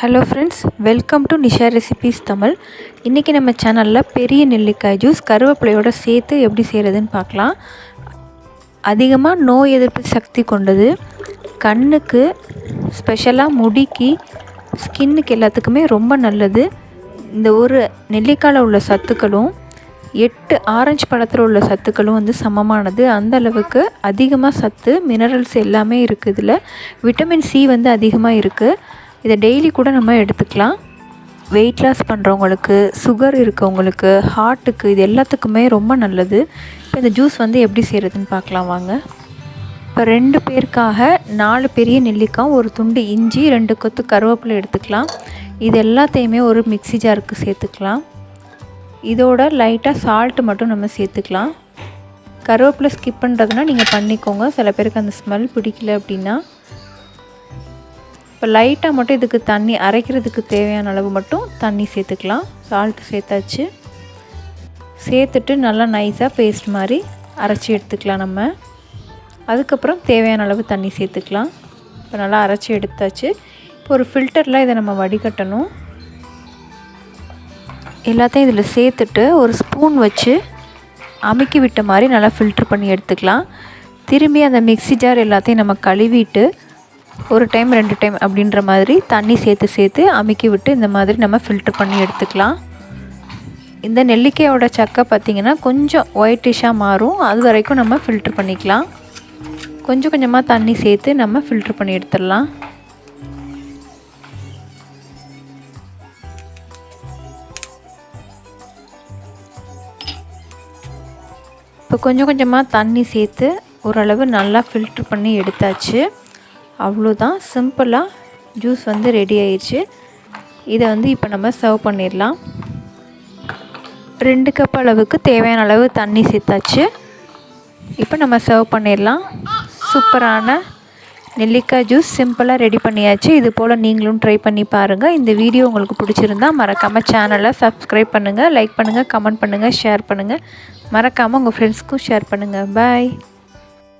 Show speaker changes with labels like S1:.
S1: Hello friends welcome to Nisha recipes Tamil இன்றைக்கி நம்ம சேனலில் பெரிய நெல்லிக்காய் ஜூஸ் கருவேப்பிலையோட சேர்த்து எப்படி செய்கிறதுன்னு பார்க்கலாம். அதிகமாக நோய் எதிர்ப்பு சக்தி கொண்டது. கண்ணுக்கு ஸ்பெஷலாக முடிக்கு ஸ்கின்னுக்கு எல்லாத்துக்குமே ரொம்ப நல்லது. இந்த ஒரு நெல்லிக்காயில் உள்ள சத்துக்களும் எட்டு ஆரஞ்சு பழத்தில் உள்ள சத்துக்களும் வந்து சமமானது. அந்த அளவுக்கு அதிகமாக சத்து மினரல்ஸ் எல்லாமே இருக்குது இதில். விட்டமின் சி வந்து அதிகமாக இருக்குது இதை டெய்லி கூட நம்ம எடுத்துக்கலாம். வெயிட் லாஸ் பண்ணுறவங்களுக்கு சுகர் இருக்கவங்களுக்கு ஹார்ட்டுக்கு இது எல்லாத்துக்குமே ரொம்ப நல்லது. இப்போ இந்த ஜூஸ் வந்து எப்படி செய்கிறதுன்னு பார்க்கலாம் வாங்க. இப்போ ரெண்டு பேருக்காக நாலு பெரிய நெல்லிக்காய் ஒரு துண்டு இஞ்சி ரெண்டு கொத்து கருவேப்பிலை எடுத்துக்கலாம். இது எல்லாத்தையுமே ஒரு மிக்சி ஜாருக்கு சேர்த்துக்கலாம். இதோட லைட்டாக சால்ட்டு மட்டும் நம்ம சேர்த்துக்கலாம். கருவேப்பிலை ஸ்கிப் பண்ணுறதுனா நீங்கள் பண்ணிக்கோங்க. சில பேருக்கு அந்த ஸ்மெல் பிடிக்கல அப்படின்னா. இப்போ லைட்டாக மட்டும் இதுக்கு தண்ணி அரைக்கிறதுக்கு தேவையான அளவு மட்டும் தண்ணி சேர்த்துக்கலாம். சால்ட்டு சேர்த்தாச்சு. சேர்த்துட்டு நல்லா நைஸாக பேஸ்ட் மாதிரி அரைச்சி எடுத்துக்கலாம் நம்ம. அதுக்கப்புறம் தேவையான அளவு தண்ணி சேர்த்துக்கலாம். இப்போ நல்லா அரைச்சி எடுத்தாச்சு. இப்போ ஒரு ஃபில்டரில் இதை நம்ம வடிகட்டணும். எல்லாத்தையும் இதில் சேர்த்துட்டு ஒரு ஸ்பூன் வச்சு அமுக்கி விட்ட மாதிரி நல்லா ஃபில்ட்ரு பண்ணி எடுத்துக்கலாம். திரும்பி அந்த மிக்சி ஜார் எல்லாத்தையும் நம்ம கழுவிட்டு ஒரு டைம் ரெண்டு டைம் அப்படின்ற மாதிரி தண்ணி சேர்த்து சேர்த்து அமுக்கி விட்டு இந்த மாதிரி நம்ம ஃபில்ட்ரு பண்ணி எடுத்துக்கலாம். இந்த நெல்லிக்காயோட சக்கை பார்த்திங்கன்னா கொஞ்சம் ஒயிட்டிஷாக மாறும். அது வரைக்கும் நம்ம ஃபில்ட்ரு பண்ணிக்கலாம். கொஞ்சம் கொஞ்சமாக தண்ணி சேர்த்து நம்ம ஃபில்ட்ரு பண்ணி எடுத்துடலாம். இப்போ கொஞ்சம் கொஞ்சமாக தண்ணி சேர்த்து ஓரளவு நல்லா ஃபில்ட்ரு பண்ணி எடுத்தாச்சு. அவ்வளோதான். சிம்பிளாக ஜூஸ் வந்து ரெடி ஆயிடுச்சு இதை வந்து இப்போ நம்ம சர்வ் பண்ணிடலாம். ரெண்டு கப் அளவுக்கு தேவையான அளவு தண்ணி சேர்த்தாச்சு. இப்போ நம்ம சர்வ் பண்ணிடலாம். சூப்பரான நெல்லிக்காய் ஜூஸ் சிம்பிளாக ரெடி பண்ணியாச்சு. இது போல் நீங்களும் ட்ரை பண்ணி பாருங்கள் இந்த வீடியோ உங்களுக்கு பிடிச்சிருந்தா மறக்காமல் சேனலை சப்ஸ்கிரைப் பண்ணுங்கள் லைக் பண்ணுங்கள் கமெண்ட் பண்ணுங்கள் ஷேர் பண்ணுங்கள் மறக்காமல் உங்கள் ஃப்ரெண்ட்ஸ்க்கும் ஷேர் பண்ணுங்கள் பாய்